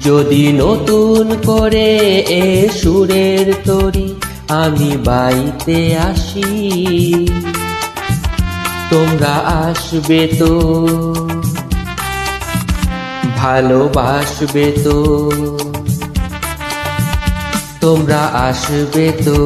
যদি নতুন করে এ সুরের তরি আমি বাইতে আসি। তোমরা আসবে তো, ভালোবাসবে তো, তোমরা আসবে তো।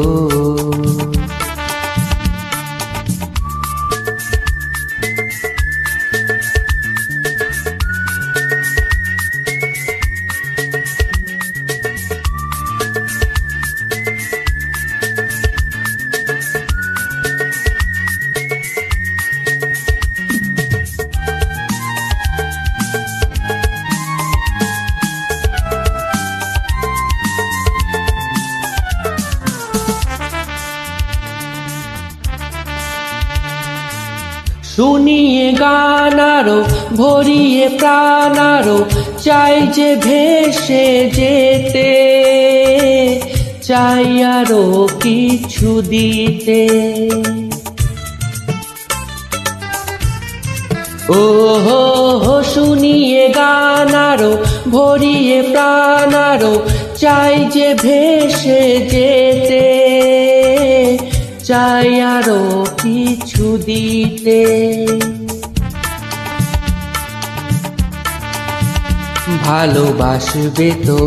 শুনিয়ে গান আরও, ভরিয়ে প্রাণ আরও, চাই যে ভেসে যেতে, চাই আরও কিছু দিতে। ও হো হো শুনিয়ে গান আরও, ভরিয়ে প্রাণ আরও, চাই যে ভেসে যেতে, চাই আরও কিছু দিতে ভালোবাসবে তো।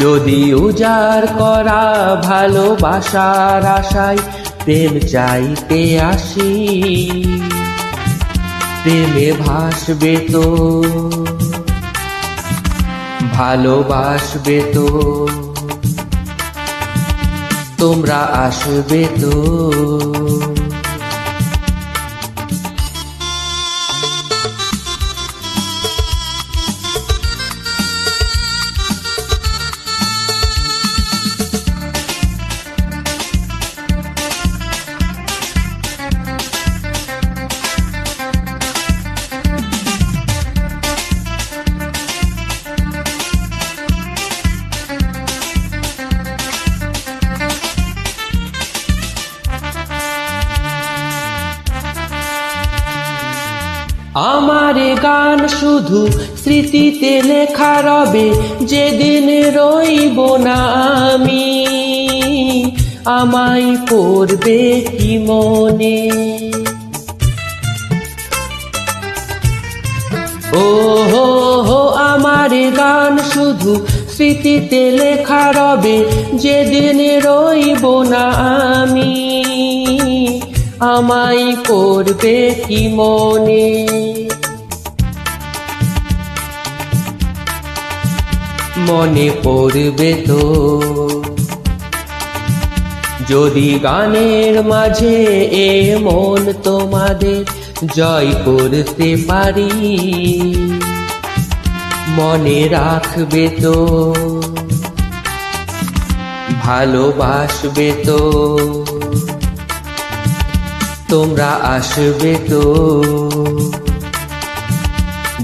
যদি উজাড় করা ভালোবাসার আশায় প্রেম চাইতে আসি, প্রেমে ভাসবে তো। ভালোবাসবে তো। তোমরা আসবে তো? আমার গান শুধু স্মৃতিতে লেখা রবে, যেদিন রইব না আমি, আমায় পড়বে কি মনে? ও হো হো, আমার গান শুধু স্মৃতিতে লেখা রবে, যেদিন রইব না আমায় করবে কি মনে? মনে পড়বে তো। যদি গানের মাঝে এ মন তোমাদের জয় করতে পারি, মনে রাখবে তো। ভালোবাসবে তো। তোমরা আসবে তো।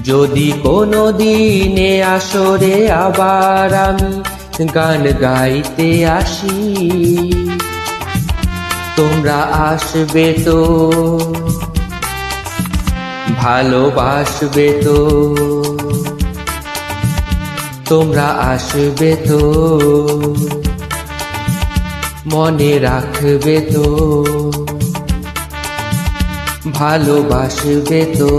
যদি কোনো দিনে আসরে আবার আমি গান গাইতে আসি, তোমরা আসবে তো। ভালোবাসবে তো। তোমরা আসবে তো। মনে রাখবে তো। ভালোবাসবে তো?